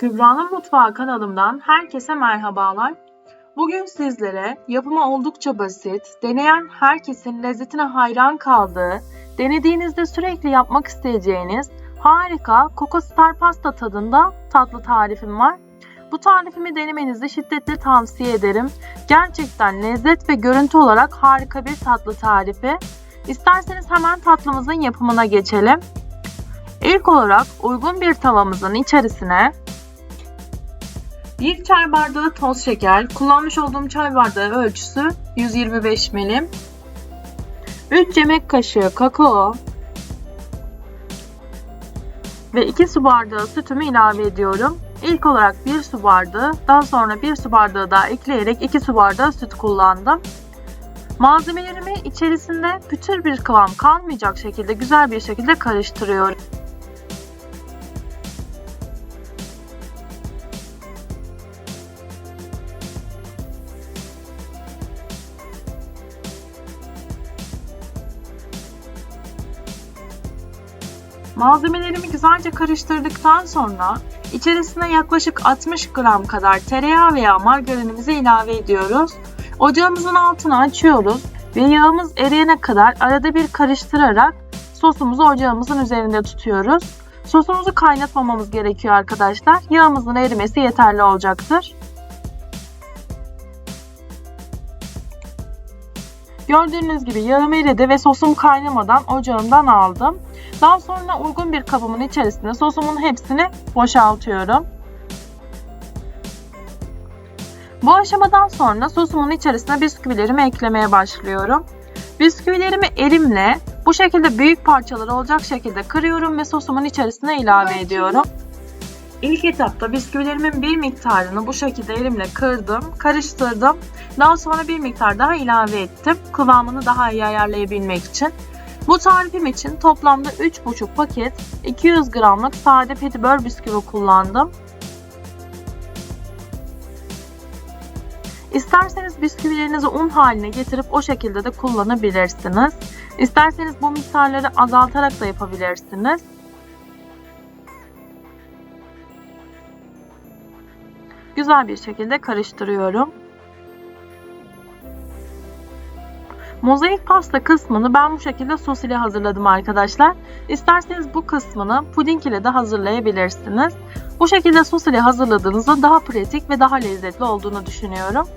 Kübra'nın Mutfağı kanalımdan herkese merhabalar. Bugün sizlere yapımı oldukça basit, deneyen herkesin lezzetine hayran kaldığı, denediğinizde sürekli yapmak isteyeceğiniz harika Coco Star pasta tadında tatlı tarifim var. Bu tarifimi denemenizi şiddetle tavsiye ederim. Gerçekten lezzet ve görüntü olarak harika bir tatlı tarifi. İsterseniz hemen tatlımızın yapımına geçelim. İlk olarak uygun bir tavamızın içerisine 1 çay bardağı toz şeker, kullanmış olduğum çay bardağı ölçüsü 125 milim. 3 yemek kaşığı kakao ve 2 su bardağı sütümü ilave ediyorum. İlk olarak 1 su bardağı, daha sonra 1 su bardağı daha ekleyerek 2 su bardağı süt kullandım. Malzemelerimi içerisinde pütür bir kıvam kalmayacak şekilde güzel bir şekilde karıştırıyorum. Malzemelerimi güzelce karıştırdıktan sonra içerisine yaklaşık 60 gram kadar tereyağı veya margarinimizi ilave ediyoruz. Ocağımızın altını açıyoruz ve yağımız eriyene kadar arada bir karıştırarak sosumuzu ocağımızın üzerinde tutuyoruz. Sosumuzu kaynatmamamız gerekiyor arkadaşlar. Yağımızın erimesi yeterli olacaktır. Gördüğünüz gibi yağım eridi ve sosum kaynamadan ocağımdan aldım. Daha sonra uygun bir kabımın içerisine sosumun hepsini boşaltıyorum. Bu aşamadan sonra sosumun içerisine bisküvilerimi eklemeye başlıyorum. Bisküvilerimi elimle bu şekilde büyük parçalar olacak şekilde kırıyorum ve sosumun içerisine ilave ediyorum. İlk etapta bisküvilerimin bir miktarını bu şekilde elimle kırdım, karıştırdım. Daha sonra bir miktar daha ilave ettim. Kıvamını daha iyi ayarlayabilmek için. Bu tarifim için toplamda 3,5 paket 200 gramlık sade petibör bisküvi kullandım. İsterseniz bisküvilerinizi un haline getirip o şekilde de kullanabilirsiniz. İsterseniz bu miktarları azaltarak da yapabilirsiniz. Güzel bir şekilde karıştırıyorum. Mozaik pasta kısmını ben bu şekilde sos ile hazırladım arkadaşlar. İsterseniz bu kısmını puding ile de hazırlayabilirsiniz. Bu şekilde sos ile hazırladığınızda daha pratik ve daha lezzetli olduğunu düşünüyorum.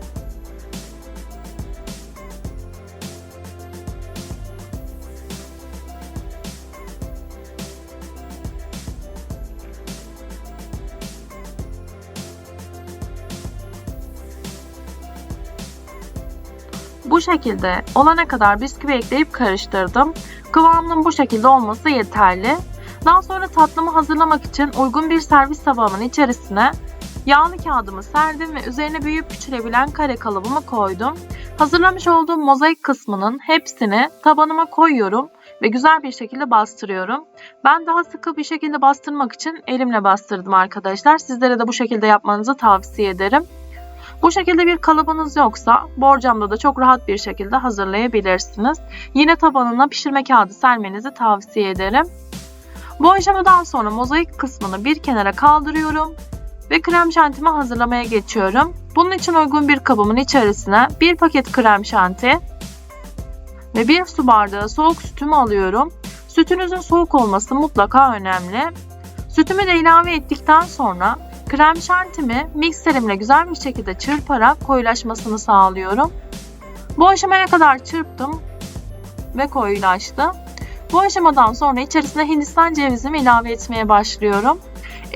Bu şekilde olana kadar bisküvi ekleyip karıştırdım. Kıvamının bu şekilde olması yeterli. Daha sonra tatlımı hazırlamak için uygun bir servis tabağımın içerisine yağlı kağıdımı serdim ve üzerine büyüyüp küçülebilen kare kalıbımı koydum. Hazırlamış olduğum mozaik kısmının hepsini tabanıma koyuyorum ve güzel bir şekilde bastırıyorum. Ben daha sıkı bir şekilde bastırmak için elimle bastırdım arkadaşlar. Sizlere de bu şekilde yapmanızı tavsiye ederim. Bu şekilde bir kalıbınız yoksa borcamda da çok rahat bir şekilde hazırlayabilirsiniz. Yine tabanına pişirme kağıdı sermenizi tavsiye ederim. Bu aşamadan sonra mozaik kısmını bir kenara kaldırıyorum ve krem şantimi hazırlamaya geçiyorum. Bunun için uygun bir kabımın içerisine bir paket krem şanti ve bir su bardağı soğuk sütümü alıyorum. Sütünüzün soğuk olması mutlaka önemli. Sütümü de ilave ettikten sonra Krem şantimi mikserimle güzel bir şekilde çırparak koyulaşmasını sağlıyorum. Bu aşamaya kadar çırptım ve koyulaştı. Bu aşamadan sonra içerisine hindistan cevizimi ilave etmeye başlıyorum.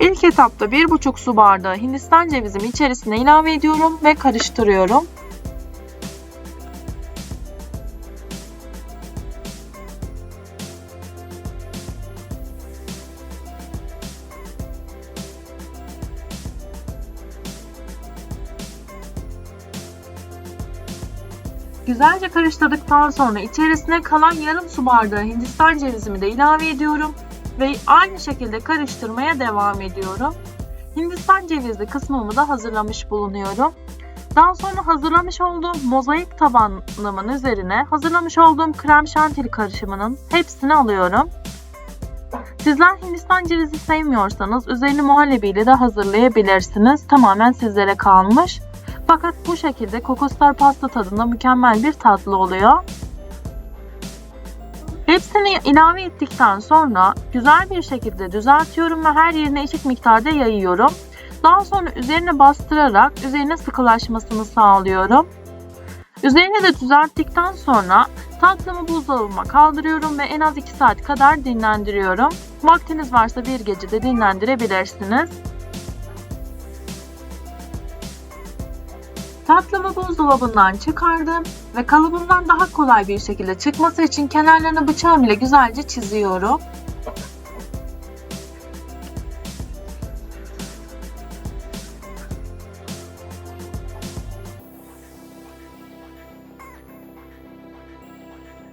İlk etapta 1,5 su bardağı hindistan cevizimi içerisine ilave ediyorum ve karıştırıyorum. Güzelce karıştırdıktan sonra içerisine kalan yarım su bardağı hindistan cevizimi de ilave ediyorum ve aynı şekilde karıştırmaya devam ediyorum. Hindistan cevizli kısmımı da hazırlamış bulunuyorum. Daha sonra hazırlamış olduğum mozaik tabanımın üzerine hazırlamış olduğum krem şantili karışımının hepsini alıyorum. Sizler Hindistan cevizi sevmiyorsanız üzerini muhallebiyle de hazırlayabilirsiniz. Tamamen sizlere kalmış. Fakat bu şekilde kokoslar pasta tadında mükemmel bir tatlı oluyor. Hepsini ilave ettikten sonra güzel bir şekilde düzeltiyorum ve her yerine eşit miktarda yayıyorum. Daha sonra üzerine bastırarak üzerine sıkılaşmasını sağlıyorum. Üzerini de düzelttikten sonra tatlımı buzdolabıma kaldırıyorum ve en az 2 saat kadar dinlendiriyorum. Vaktiniz varsa bir gece de dinlendirebilirsiniz. Tatlımı buzdolabından çıkardım ve kalıbımdan daha kolay bir şekilde çıkması için kenarlarını bıçağım ile güzelce çiziyorum.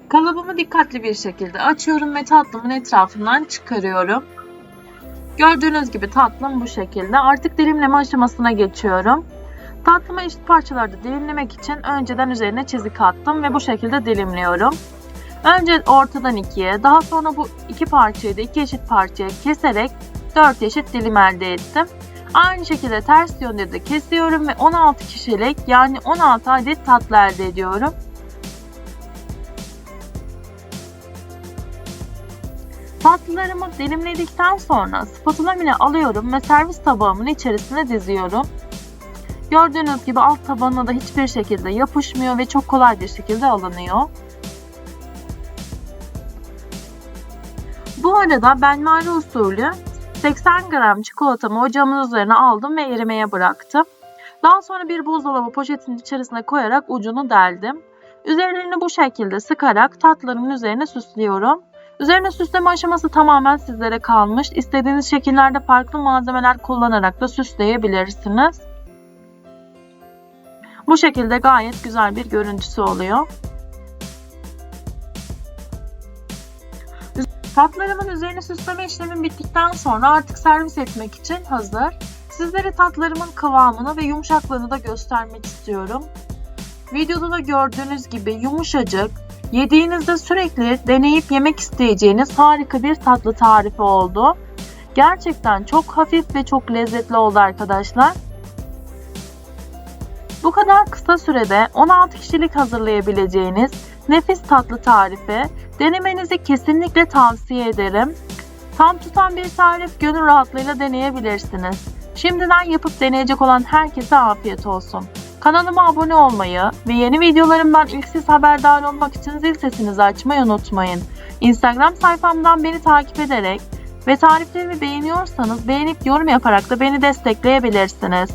Kalıbımı dikkatli bir şekilde açıyorum ve tatlımın etrafından çıkarıyorum. Gördüğünüz gibi tatlım bu şekilde. Artık dilimleme aşamasına geçiyorum. Tatlımı eşit parçalarda dilimlemek için önceden üzerine çizik attım ve bu şekilde dilimliyorum. Önce ortadan ikiye, daha sonra bu iki parçayı da iki eşit parçaya keserek 4 eşit dilim elde ettim. Aynı şekilde ters yönde de kesiyorum ve 16 kişilik yani 16 adet tatlı elde ediyorum. Tatlılarımı dilimledikten sonra spatula ile alıyorum ve servis tabağımın içerisine diziyorum. Gördüğünüz gibi alt tabanına da hiçbir şekilde yapışmıyor ve çok kolay bir şekilde alınıyor. Bu arada ben mali usulü 80 gram çikolatamı ocağımın üzerine aldım ve erimeye bıraktım. Daha sonra bir buzdolabı poşetinin içerisine koyarak ucunu deldim. Üzerlerini bu şekilde sıkarak tatlarımın üzerine süslüyorum. Üzerine süsleme aşaması tamamen sizlere kalmış. İstediğiniz şekillerde farklı malzemeler kullanarak da süsleyebilirsiniz. Bu şekilde gayet güzel bir görüntüsü oluyor. Tatlarımın üzerine süsleme işlemim bittikten sonra artık servis etmek için hazır. Sizlere tatlarımın kıvamını ve yumuşaklığını da göstermek istiyorum. Videoda da gördüğünüz gibi yumuşacık, yediğinizde sürekli deneyip yemek isteyeceğiniz harika bir tatlı tarifi oldu. Gerçekten çok hafif ve çok lezzetli oldu arkadaşlar. Bu kadar kısa sürede 16 kişilik hazırlayabileceğiniz nefis tatlı tarifi denemenizi kesinlikle tavsiye ederim. Tam tutan bir tarif gönül rahatlığıyla deneyebilirsiniz. Şimdiden yapıp deneyecek olan herkese afiyet olsun. Kanalıma abone olmayı ve yeni videolarımdan ilk siz haberdar olmak için zil sesinizi açmayı unutmayın. Instagram sayfamdan beni takip ederek ve tariflerimi beğeniyorsanız beğenip yorum yaparak da beni destekleyebilirsiniz.